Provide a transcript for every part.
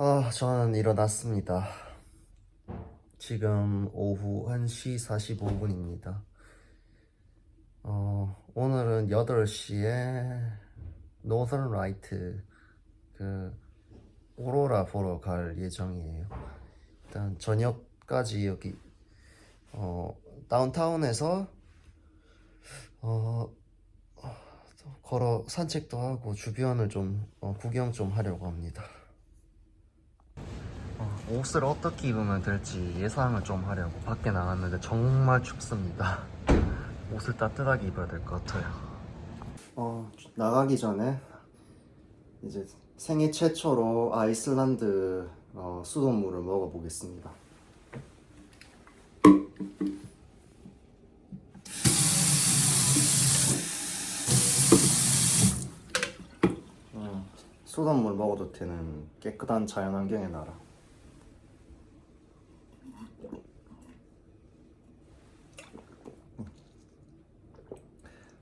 아, 저는 일어났습니다. 지금 오후 1시 45분입니다. 어, 오늘은 8시에 노선 라이트 그 오로라 보러 갈 예정이에요. 일단 저녁까지 여기 어, 다운타운에서 어, 또 걸어 산책도 하고 주변을 좀 어, 구경 좀 하려고 합니다. 어, 옷을 어떻게 입으면 될지 예상을 좀 하려고 밖에 나갔는데 정말 춥습니다. 옷을 따뜻하게 입어야 될 것 같아요. 어, 나가기 전에 이제 생애 최초로 아이슬란드 어, 수돗물을 먹어보겠습니다. 어, 수돗물 먹어도 되는 깨끗한 자연환경의 나라.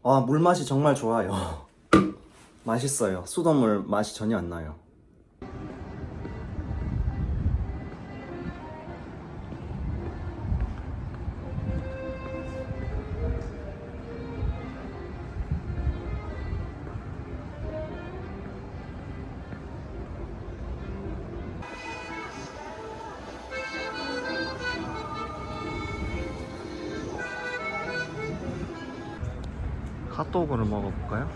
아, 물 맛이 정말 좋아요. 맛있어요. 수돗물 맛이 전혀 안 나요. 핫도그를 먹어볼까요?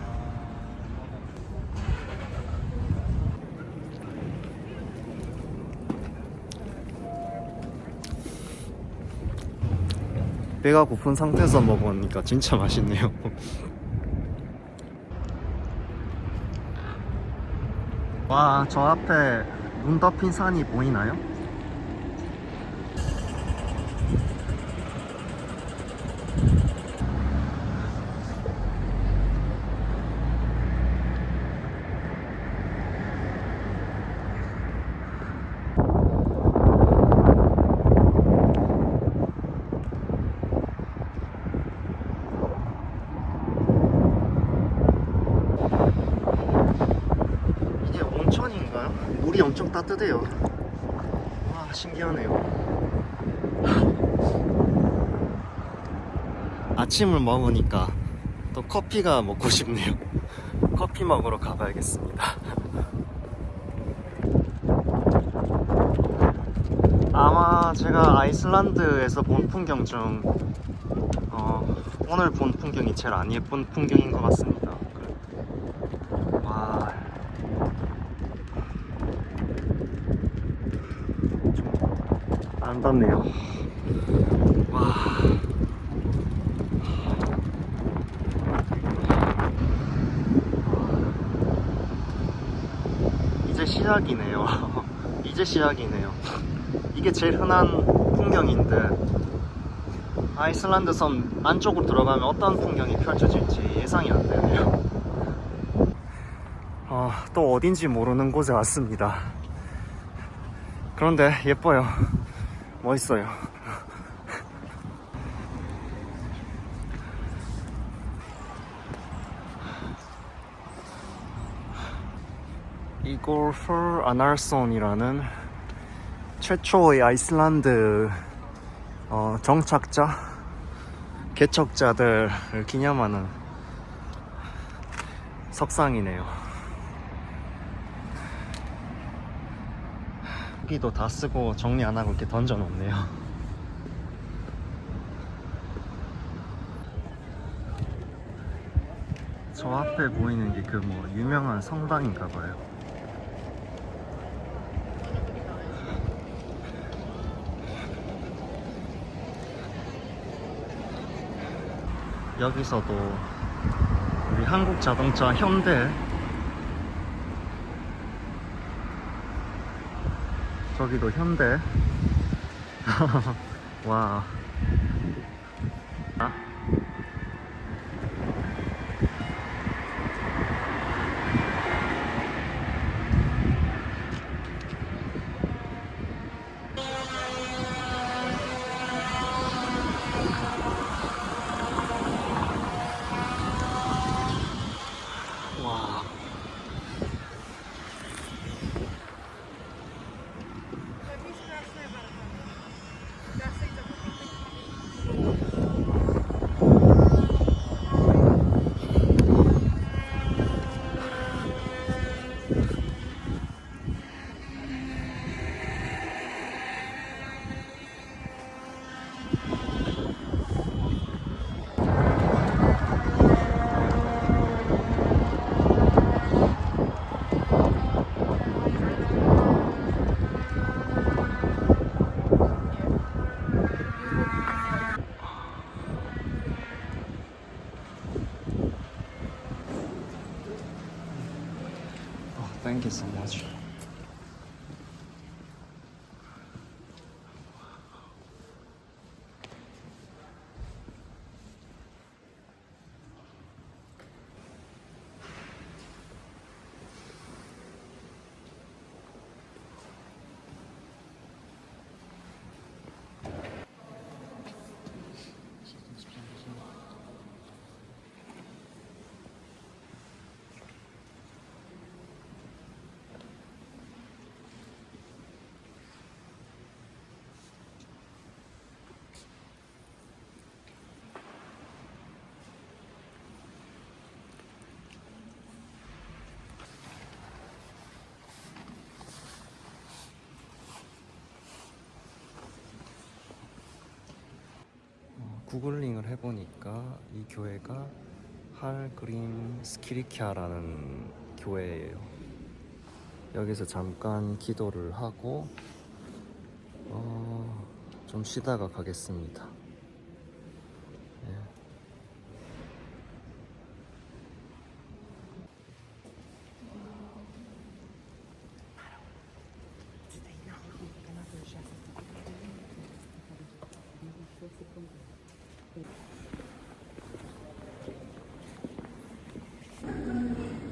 배가 고픈 상태에서 먹으니까 진짜 맛있네요. 와, 저 앞에 눈 덮인 산이 보이나요? 이게 온천인가요? 물이 엄청 따뜻해요. 와, 신기하네요. 아침을 먹으니까 또 커피가 먹고 싶네요. 커피 먹으러 가봐야겠습니다. 아마 제가 아이슬란드에서 본 풍경 중 어, 오늘 본 풍경이 제일 안 예쁜 풍경인 것 같습니다. 와, 아름답네요. 와. 이제 시작이네요. 이제 시작이네요. 이게 제일 흔한 풍경인데 아이슬란드 섬 안쪽으로 들어가면 어떤 풍경이 펼쳐질지 예상이 안 되네요. 어, 또 어딘지 모르는 곳에 왔습니다. 그런데 예뻐요. 멋있어요. 이골프 아날손이라는 최초의 아이슬란드 어, 정착자, 개척자들을 기념하는 석상이네요. 후기도 다 쓰고 정리 안 하고 이렇게 던져 놓네요. 저 앞에 보이는 게 그 뭐 유명한 성당인가 봐요. 여기서도 우리 한국 자동차 현대 저기도 현대. 와 구글링을 해보니까 이 교회가 할그림 스키리키아라는 교회예요. 여기서 잠깐 기도를 하고 어, 좀 쉬다가 가겠습니다. 예.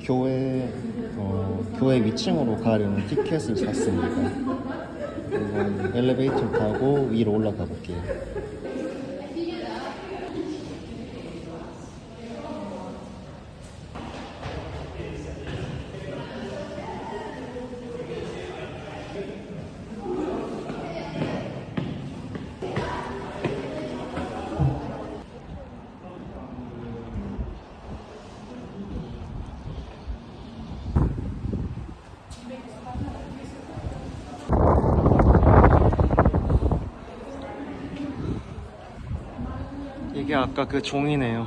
교회 어, 교회 위층으로 가려는 티켓을 샀습니다. 엘리베이터 타고 위로 올라가 볼게요. 아까 그 종이네요.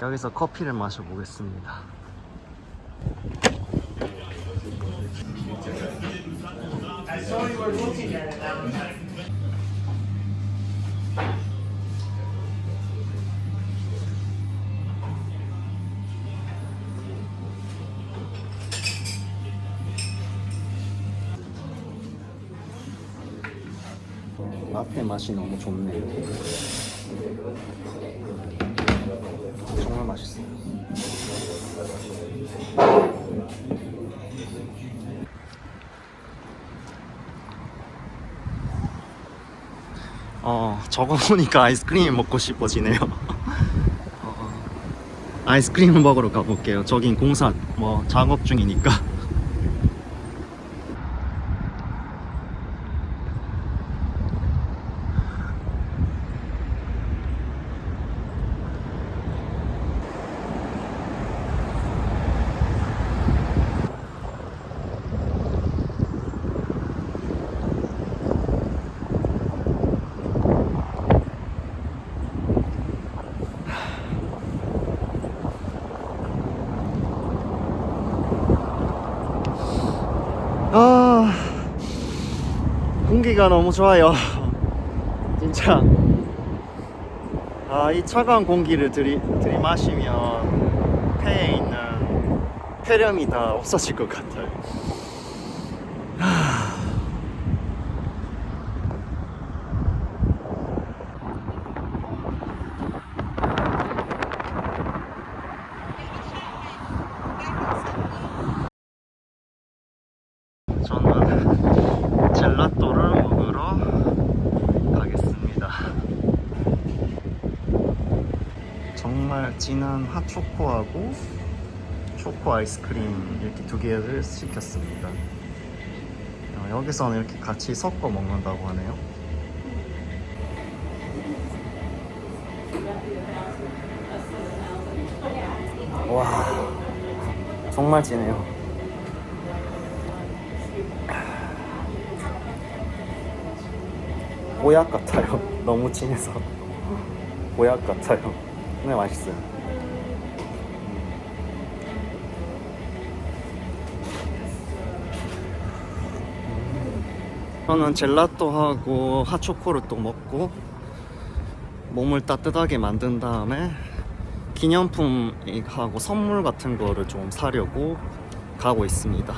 여기서 커피를 마셔보겠습니다. 라떼 맛이 너무 좋네요. 정말 맛있어요. 어, 저거 보니까 아이스크림이 먹고 싶어지네요. 어, 아이스크림 먹으러 가볼게요. 저긴 공사 뭐 작업 중이니까. 공기가 너무 좋아요. 진짜. 아 이 차가운 공기를 들이, 들이마시면 폐에 있는 폐렴이 다 없어질 것 같아요 하... 저는 젤라또를 먹으러 가겠습니다. 정말 진한 핫초코하고 초코 아이스크림 이렇게 두 개를 시켰습니다. 어, 여기서는 이렇게 같이 섞어 먹는다고 하네요. 와, 정말 진해요. 보약 같아요. 너무 진해서 보약 같아요. 근데 맛있어요. 저는 젤라또 하고 핫초코를 또 먹고 몸을 따뜻하게 만든 다음에 기념품하고 선물 같은 거를 좀 사려고 가고 있습니다.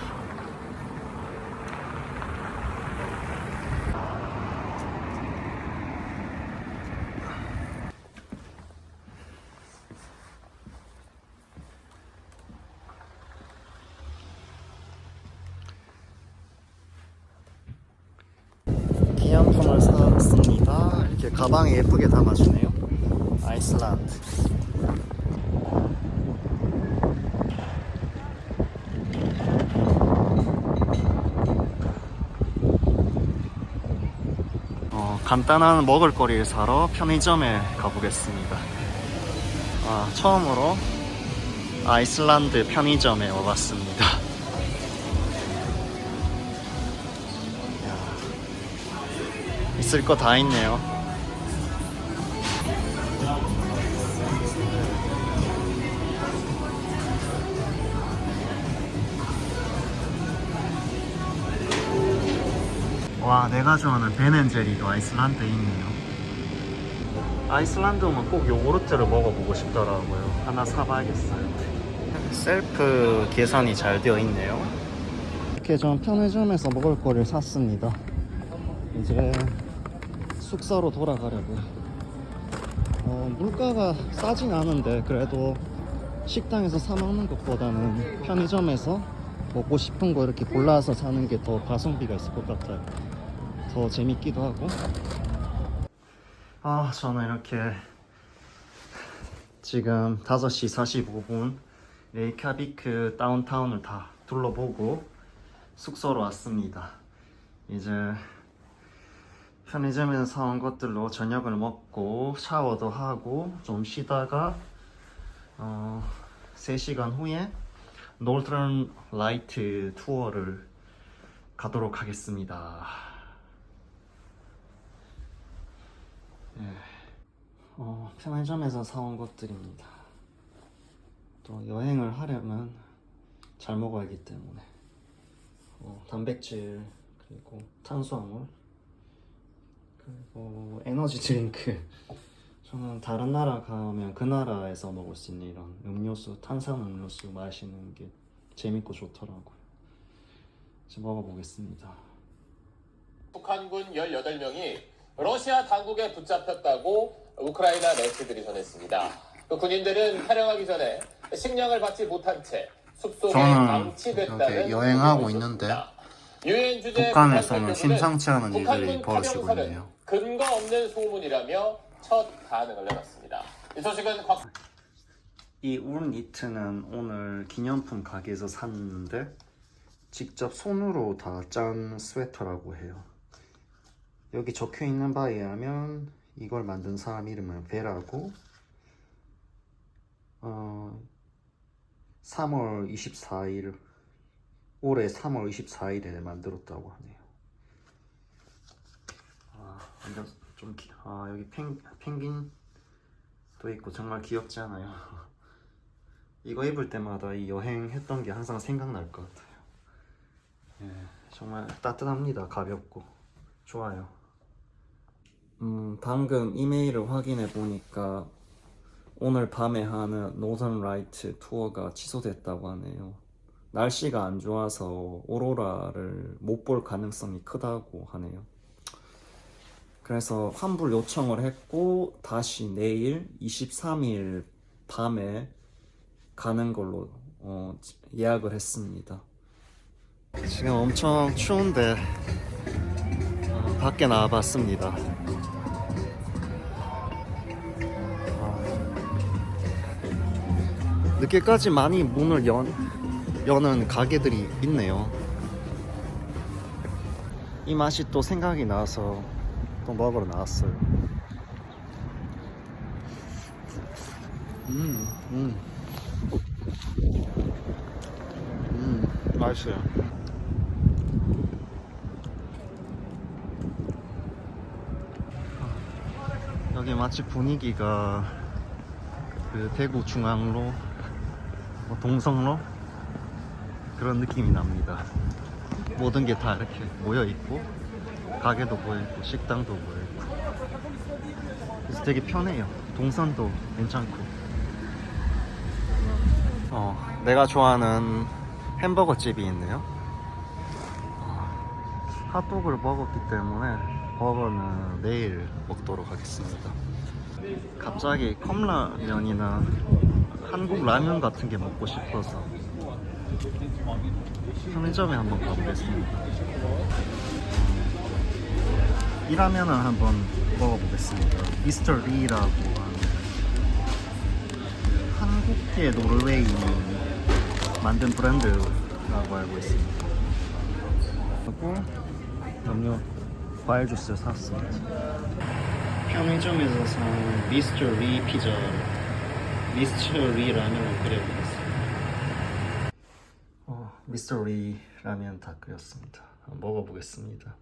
기념품을 샀습니다. 이렇게 가방에 예쁘게 담아주네요. 아이슬란드. 어, 간단한 먹을거리를 사러 편의점에 가보겠습니다. 아, 처음으로 아이슬란드 편의점에 와봤습니다. 야, 있을 거 다 있네요. 와, 내가 좋아하는 베넨제리도 아이슬란드에 있네요. 아이슬란드 오면 꼭 요구르트를 먹어보고 싶더라고요. 하나 사봐야겠어요. 셀프 계산이 잘 되어 있네요. 이렇게 전 편의점에서 먹을 거를 샀습니다. 이제 숙소로 돌아가려고요. 어, 물가가 싸진 않은데 그래도 식당에서 사 먹는 것보다는 편의점에서 먹고 싶은 거 이렇게 골라서 사는 게 더 가성비가 있을 것 같아요. 더 재밌기도 하고. 아, 저는 이렇게 지금 5시 45분 레이카비크 다운타운을 다 둘러보고 숙소로 왔습니다. 이제 편의점에서 사온 것들로 저녁을 먹고 샤워도 하고 좀 쉬다가 어, 3시간 후에 노르턴 라이트 투어를 가도록 하겠습니다. 예. 어, 편의점에서 사온 것들입니다. 또 여행을 하려면 잘 먹어야 하기 때문에 어, 단백질 그리고 탄수화물 그리고 에너지 드링크 저는 다른 나라 가면 그 나라에서 먹을 수 있는 이런 음료수 탄산 음료수 마시는 게 재밌고 좋더라고요. 이제 먹어보겠습니다. 북한군 18명이 러시아 당국에 붙잡혔다고 우크라이나 매체들이 전했습니다. 그 군인들은 탈영하기 전에 식량을 받지 못한 채 숲속에 방치됐다는 여행하고 있는데. 유엔 주재 북한에서는 북한 심상치 않은 일들이 벌어지고 있네요. 근거 없는 소문이라며 첫 반응을 내놨습니다. 이 소식은 곽 이 울니트는 오늘 기념품 가게에서 샀는데 직접 손으로 다 짠 스웨터라고 해요. 여기 적혀 있는 바에 의하면 이걸 만든 사람 이름은 베라고 어, 3월 24일 올해 3월 24일에 만들었다고 하네요. 아, 완전 좀 기, 아 여기 펭 펭귄도 있고 정말 귀엽지 않아요? 이거 입을 때마다 이 여행했던 게 항상 생각날 것 같아요. 예, 정말 따뜻합니다. 가볍고 좋아요. 음, 방금 이메일을 확인해 보니까 오늘 밤에 하는 노선 라이트 투어가 취소됐다고 하네요. 날씨가 안 좋아서 오로라를 못 볼 가능성이 크다고 하네요. 그래서 환불 요청을 했고 다시 내일 23일 밤에 가는 걸로 어, 예약을 했습니다. 지금 엄청 추운데 어, 밖에 나와봤습니다. 늦게까지 많이 문을 연, 여는 가게들이 있네요. 이 맛이 또 생각이 나서 또 먹으러 나왔어요. 음, 음. 음, 맛있어요. 여기 마치 분위기가 그 대구 중앙로, 뭐 동성로 그런 느낌이 납니다. 모든 게 다 이렇게 모여 있고 가게도 보여 있고 식당도 보여 있고 그래서 되게 편해요. 동선도 괜찮고 내가 좋아하는 햄버거 집이 있네요. 핫도그를 먹었기 때문에 버거는 내일 먹도록 하겠습니다. 갑자기 컵라면이나 한국 라면 같은 게 먹고 싶어서 편의점에 한번 가보겠습니다. 이 라면을 한번 먹어보겠습니다. 미스터 리라고 하는 한국계 노르웨이인이 만든 브랜드라고 알고 있습니다. 그리고 음료 과일 주스를 샀습니다. 편의점에서 산 미스터 리 피자 미스터 리 라면을 끓여보겠습니다. 어, 미스터 리 라면 다 끓였습니다. 한번 먹어보겠습니다.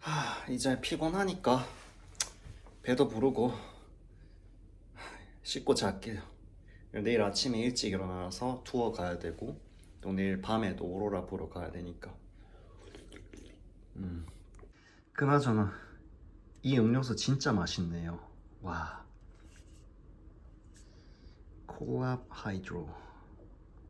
하, 이제 피곤하니까 배도 부르고 씻고 잘게요. 내일 아침에 일찍 일어나서 투어 가야 되고 또 내일 밤에도 오로라 보러 가야 되니까. 음. 그나저나 이 음료수 진짜 맛있네요. 와. 콜라 하이드로.